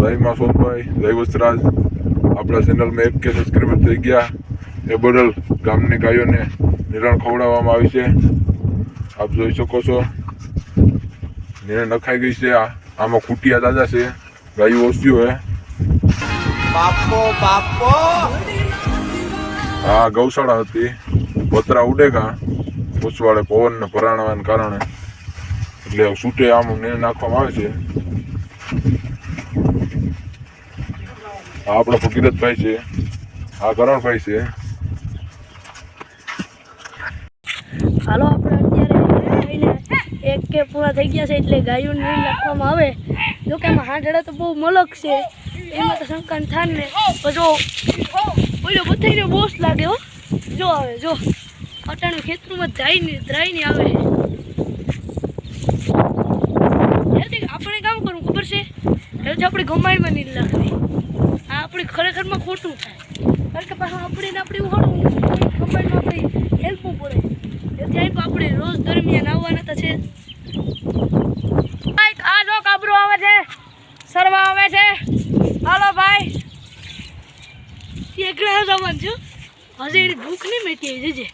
જય માં સોનભાઈ જય વસ્ત્રાજ આપણા ચેનલમાં એક કે સબસ્ક્રાઈબર થઈ ગયા એ બદલ ગામની ગાયોને નિરણ ખવડાવવામાં આવી છે. આપ જોઈ શકો છો. નિરણ નખાઈ ગઈ છે. આ- આમાં ખૂટિયા દાદા છે. ગાયો ઓછી હોય બાપો બાપો આ ગૌશાળા હતી. પતરા ઉડેગા. ઉછવાળે પવન ને ભરાણાને કારણે. એટલે છૂટે આમ નિર્ણય નાખવામાં આવે છે. આ આપણા ફકીરતભાઈ છે. આ કરણભાઈ છે. હાલો, આપણે અત્યારે એક કે પૂરા થઈ ગયા છે એટલે ગાયું નહીં લખવામાં આવે. જો કે આમાં હાંડડા તો બહુ મલક છે. એમાં તો શંકાન થાન ને. જો, ઓલો બધાને બોસ લાગે હો. જો આવે, જો. અટાણું ખેતરમાં જાય ને દ્રાય ને આવે આપણે કામ કરવું ખબર છે? એટલે આપણે ગમાડમાં નહીં આ આપણે ખરેખરમાં ખોટું થાય. કારણ કે પાછું આપણે આપણે ઉહાડવું ગમાડમાં આપણે હેલ્પવું પડે. ત્યાં આપણે રોજ દરમિયાન આવવાના તો છે. આ જો કાબરો આવે છે. સરવા આવે છે. હાલો ભાઈ. એકલા જવાનું છું હજી એની ભૂખ નહીં મેટી જજે